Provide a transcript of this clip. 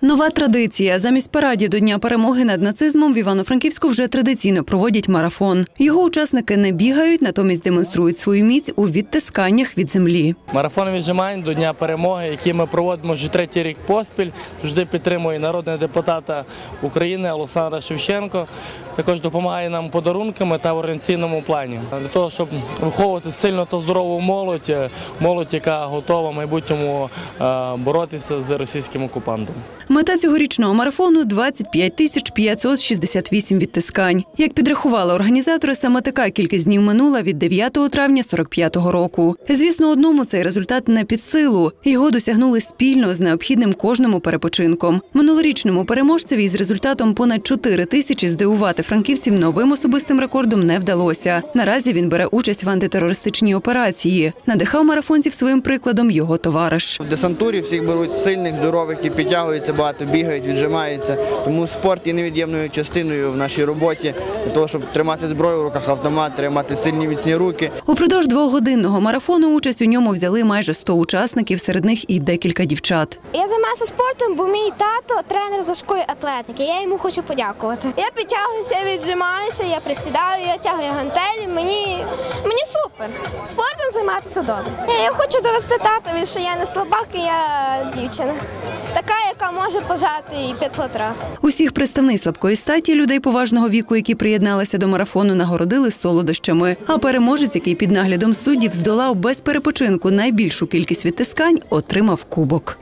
Нова традиція. Замість парадів до Дня перемоги над нацизмом в Івано-Франківську вже традиційно проводять марафон. Його учасники не бігають, натомість демонструють свою міць у відтисканнях від землі. Марафон віджимань до Дня перемоги, який ми проводимо вже третій рік поспіль. Завжди підтримує народного депутата України Олександра Шевченко. Також допомагає нам подарунками та в організаційному плані для того, щоб виховувати сильно та здорову молодь, е, молодь, яка готова в майбутньому е, боротися з російським окупантом. Мета цьогорічного марафону 25 тисяч 568 відтискань. Як підрахували організатори, саме така кількість днів минула від 9 травня 45-го року. Звісно, одному цей результат не під силу. Його досягнули спільно з необхідним кожному перепочинком. Минулорічному переможцеві із результатом понад 4 тисячі здивувати франківців новим особистим рекордом не вдалося. Наразі він бере участь в антитерористичній операції. Надихав марафонців своїм прикладом його товариш. Десантурі всіх беруть сильних, здорових, які підтягуються багато, бігають, віджимаються. Тому спорт є невід'ємною частиною в нашій роботі для того, щоб тримати зброю в руках, автомат, тримати сильні міцні руки. Упродовж двогодинного марафону участь у ньому взяли майже 100 учасників, серед них і декілька дівчат. Я займаюся спортом, бо мій тато тренер за школою атлетики. Я йому хочу подякувати. Я підтягуюся, я віджимаюся, я присідаю, я тягую гантелі. Мені, мені супер. Спортом займатися добре. Я, я хочу довести татові, що я не слабак, і я дівчина. Може пожати і 500 разів. Усіх представниць слабкої статі людей поважного віку, які приєдналися до марафону, нагородили солодощами. А переможець, який під наглядом суддів здолав без перепочинку найбільшу кількість відтискань, отримав кубок.